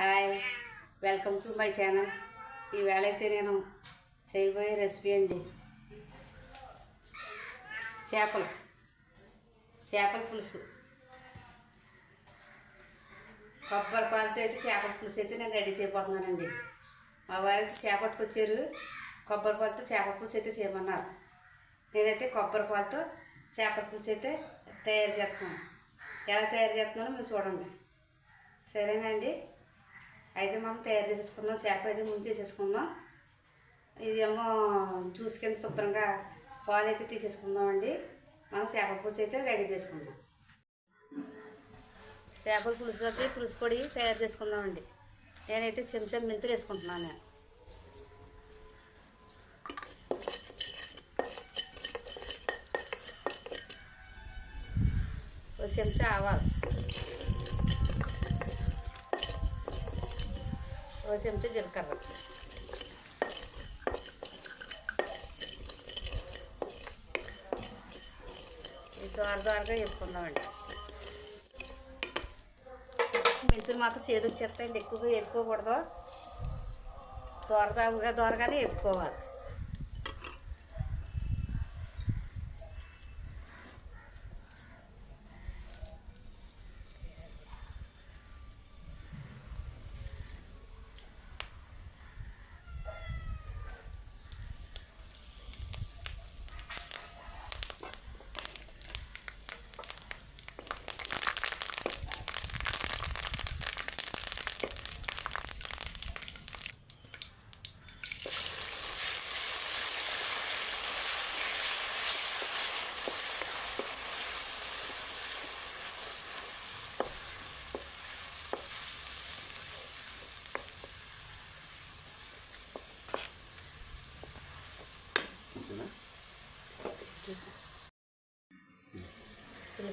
Hi welcome to my channel. ఈవేళ అయితే నేను చేయబోయే రెసిపీ అండి చేపలు చేపల పులుసు. కొబ్బరి పాలతో అయితే చేపల పులుసు అయితే నేను రెడీ చేయబోతున్నానండి. మా వారికి చేపట్టుకొచ్చారు కొబ్బరి పాలతో చేపల పులుసు అయితే చేయమన్నారు. నేనైతే కొబ్బరి పాలతో చేపల పులుసు అయితే తయారు చేస్తున్నాను. ఎలా తయారు చేస్తున్నానో మీరు చూడండి. సరేనండి అయితే మనం తయారు చేసేసుకుందాం చేప అయితే ముందు చేసేసుకుందాం ఇదేమో జ్యూస్ కింద శుభ్రంగా పాలు అయితే తీసేసుకుందామండి. మనం చేపల పులుసు అయితే రెడీ చేసుకుందాం. చేపల పులుసు అయితే పులుసు పొడి తయారు చేసుకుందామండి. నేనైతే చెంచా మెంతులు వేసుకుంటున్నాను నేను. ఒక చెంచా ఆవాలు. ఒక చెంచా జీలకర్ర. ఇది దోర దోరగా వేసుకుందామండి. మెంతులు మాత్రం చేదు వచ్చేస్తాయండి ఎక్కువగా వేసుకోకూడదు. దోరగా దోరగానే వేసుకోవాలి.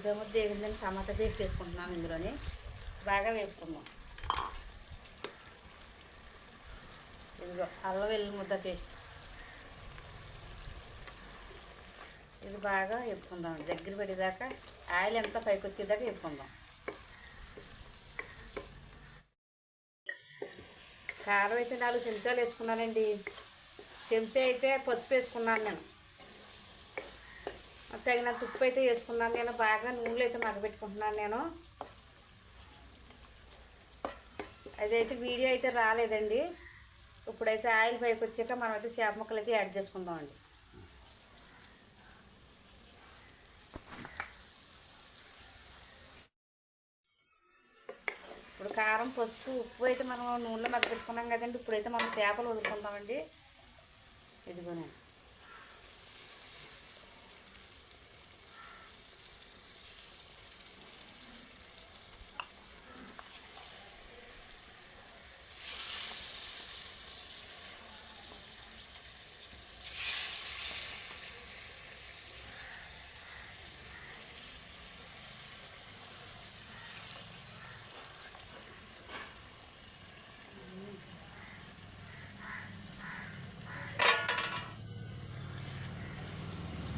ఉల్లిపాయ ముద్ద వేగిందని టమాటా పేస్ట్ వేసుకుంటున్నాం ఇందులోని. బాగా వేసుకుందాం ఇదిగో అల్లం వెల్లి ముద్ద పేస్ట్. ఇది బాగా వేపుకుందాం. దగ్గర పడేదాకా ఆయిల్ ఎంత పైకి వచ్చేదాకా వేపుకుందాం. కారం అయితే నాలుగు చెంచాలు వేసుకున్నానండి. చెంచా అయితే పసుపు వేసుకున్నాను నేను. తగినంత ఉప్పు అయితే వేసుకున్నాను నేను బాగా నూనెలు అయితే మగబెట్టుకుంటున్నాను నేను. అదైతే వీడియో అయితే రాలేదండి. ఇప్పుడైతే ఆయిల్ పైకి వచ్చాక మనం అయితే చేప ముక్కలు అయితే యాడ్ చేసుకుందామండి ఇప్పుడు కారం పసుపు ఉప్పు అయితే మనం నూనెలో మగ్గపెట్టుకున్నాం కదండి. ఇప్పుడైతే మనం చేపలు వదులుకుందామండి. ఇదిగోనండి.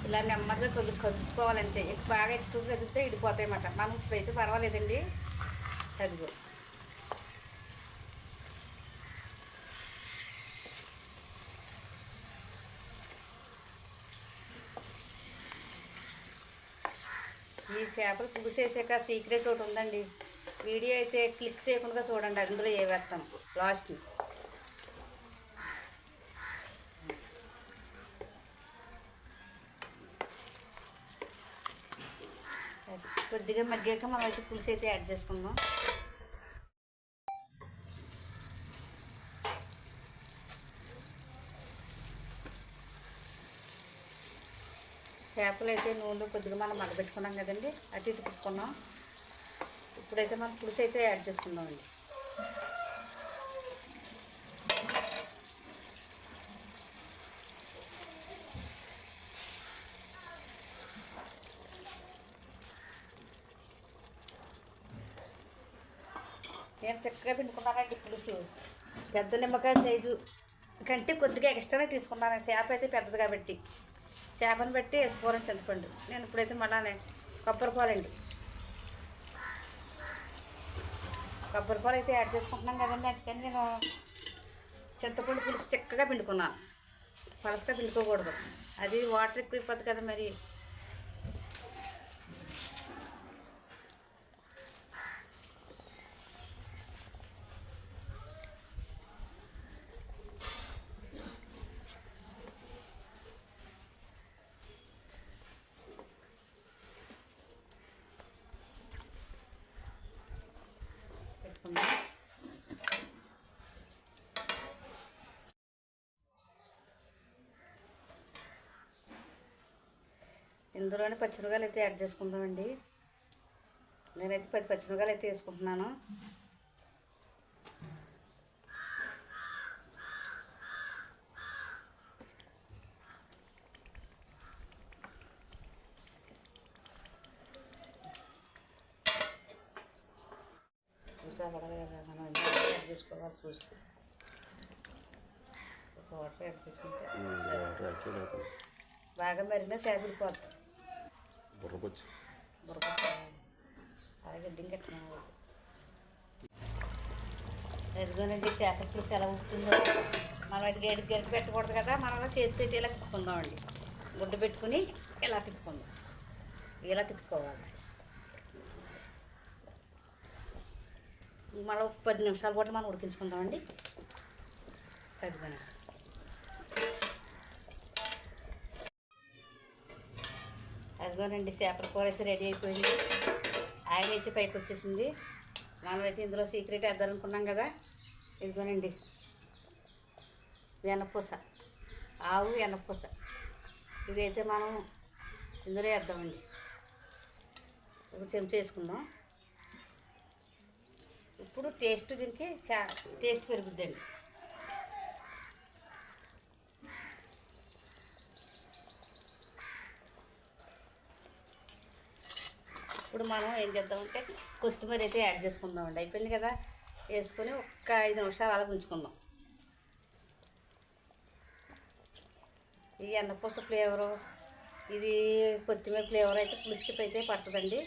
ఇలా నెమ్మదిగా కొద్ది కదుపుకోవాలంటే ఎక్కువ బాగా ఎక్కువ కదిపితే ఇడిపోతాయి అన్నమాట మనం ఇప్పుడైతే పర్వాలేదండి. చదువు ఈ చేపలు పులుసు వేసాక సీక్రెట్ ఒకటి ఉందండి. వీడియో అయితే క్లిక్ చేయకుండా చూడండి. అందులో ఏ వేస్తాం లాస్ట్కి కొద్దిగా మగ్గాక మనం అయితే పులుసు అయితే యాడ్ చేసుకుందాం. చేపలు అయితే నూనెలో కొద్దిగా మనం మగ్గబెట్టుకున్నాం కదండి అటు ఇటు పెట్టుకున్నాం ఇప్పుడైతే మనం పులుసు అయితే యాడ్ చేసుకుందామండి. నేను చక్కగా పిండుకున్నానండి పులుసు? పెద్ద నిమ్మకాయ సైజు. కంటే కొద్దిగా ఎక్స్ట్రానే తీసుకున్నాను. చేప అయితే పెద్దది కాబట్టి. చేపను బట్టి వేసుకోవాలని చింతపండు. నేను ఇప్పుడైతే మళ్ళా కొబ్బరి పాలండి కొబ్బరి పాలు అయితే యాడ్ చేసుకుంటున్నాం కదండి. అందుకని నేను చింతపండు పులుసు చిక్కగా పిండుకున్నాను పలసగా పిండుకోకూడదు. అది వాటర్ ఎక్కువ అయిపోద్ది కదా మరి. ఇందులోనే పచ్చిమిరకాయలు అయితే యాడ్ చేసుకుందామండి. నేనైతే పది పచ్చిమిరకాయలు అయితే వేసుకుంటున్నాను. మనం యాడ్ చేసుకోవాలి చూసి. ఒక వాటర్ యాడ్ చేసుకుంటే. బాగా మరిగినా సేపడిపోతుంది బుర్రకొచ్చు. అలాగే డింకెట్టుకున్నాను ఎదుగునండి చేపల పులుసు ఎలా ఉడుతుందో మనం అది గడికి గడికి పెట్టకూడదు కదా మనం అలా చేతితో అయితే ఇలా తిప్పుకుందామండి. గుడ్డ పెట్టుకుని ఇలా తిప్పుకుందాం. ఇలా తిప్పుకోవాలి. మళ్ళీ పది నిమిషాలు కూడా మనం ఉడికించుకుందామండి. తగ్గుతాను అదిగోనండి చేపల కూర అయితే రెడీ అయిపోయింది. ఆయిల్ అయితే పైకి వచ్చేసింది. మనం అయితే ఇందులో సీక్రెట్ వేద్దాం అనుకున్నాం కదా. ఇదిగోనండి వెనపూస ఆవు వెనపూస ఇదైతే మనం ఇందులో వేద్దామండి. ఒక చెంచా వేసుకుందాం. ఇప్పుడు టేస్ట్ దీనికి చా టేస్ట్ పెరుగుద్దండి. ఇప్పుడు మనం ఏం చేద్దామంటే కొత్తిమీర అయితే యాడ్ చేసుకుందామండి. అయిపోయింది కదా? వేసుకొని ఒక్క ఐదు నిమిషాలు అలా ఉంచుకుందాం. ఈ ఎన్నపూస ఫ్లేవరు ఇది కొత్తిమీర ఫ్లేవర్ అయితే పులుసుకి అయితే పడుతుందండి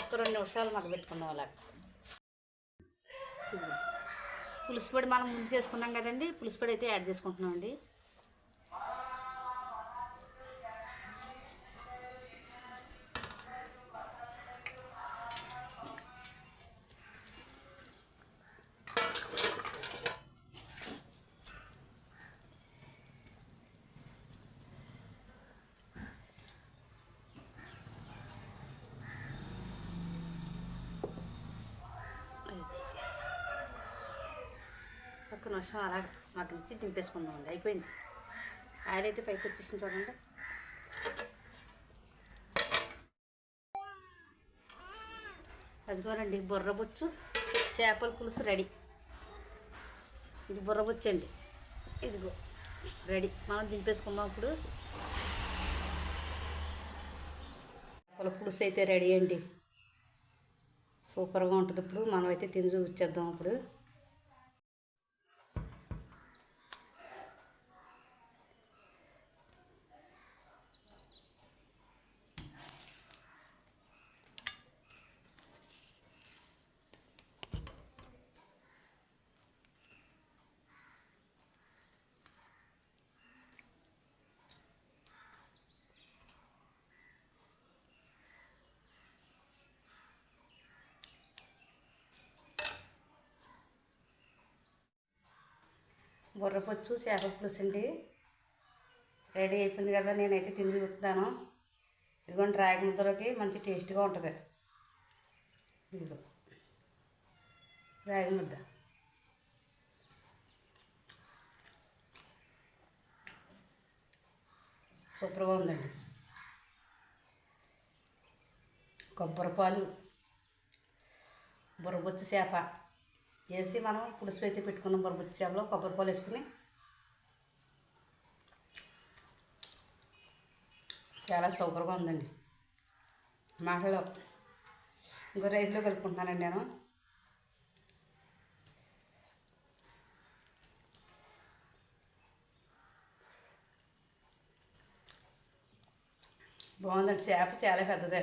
ఒక్క రెండు నిమిషాలు మాకు పెట్టుకుందాం అలా పులుసు పొడి మనం ముందు చేసుకున్నాం కదండి. పులుసు పొడి అయితే యాడ్ చేసుకుంటున్నాం అండి ఒక్క నిమిషం అలా మాకు ఇచ్చి దింపేసుకుందామండి అయిపోయింది. ఆయిల్ అయితే పైకి వచ్చేసింది చూడండి. అదిగోనండి బుర్రబొచ్చు చేపల పులుసు రెడీ. ఇది బుర్రబొచ్చు అండి. ఇదిగో రెడీ. మనం దింపేసుకుందాం ఇప్పుడు. చేపల పులుసు అయితే రెడీ అండి. సూపర్గా ఉంటుంది ఇప్పుడు. మనం అయితే తిని చూపించేద్దాం ఇప్పుడు. బుర్రపొచ్చు చేప పులుసు అండి రెడీ అయిపోయింది కదా నేనైతే తిని చూపుతున్నాను ఇదిగోండి రాగి ముద్దలోకి మంచి టేస్ట్గా ఉంటుంది. ఇదిగో రాగి ముద్ద. సూపర్గా ఉందండి. కొబ్బరి పాలు బుర్రబొచ్చు చేప. వేసి మనం పులుసు అయితే పెట్టుకున్నాం బొరబుచ్చి కొబ్బరి పాలు వేసుకుని. చాలా సూపర్గా ఉందండి. మాటలో ఇంకో రైస్లో కలుపుకుంటున్నానండి నేను. బాగుందండి చేప చాలా పెద్దదే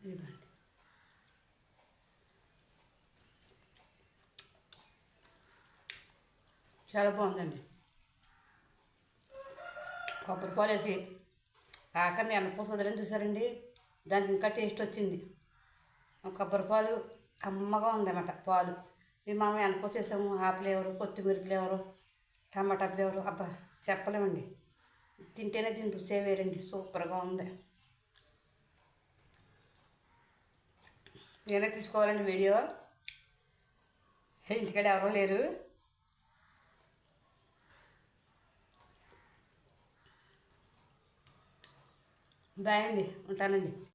ఇదిగోండి చాలా బాగుందండి. కొబ్బరి పాలేసి వేసి ఆఖరిని ఎనపూస వదిలేని చూసారండి? దానికి ఇంకా టేస్ట్ వచ్చింది. కొబ్బరి పాలు కమ్మగా ఉందన్నమాట పాలు. ఇది మనం ఎనపూస వేసాము. ఆ ఫ్లేవరు కొత్తిమీర ఫ్లేవరు టమాటా ఫ్లేవరు. అబ్బా చెప్పలేమండి. తింటేనే దీని రుచే వేరండి. సూపర్గా ఉంది. నేనే తీసుకోవాలండి వీడియో. ఇంటికాడ ఎవరూ లేరు. బాయ్ అండి ఉంటానండి.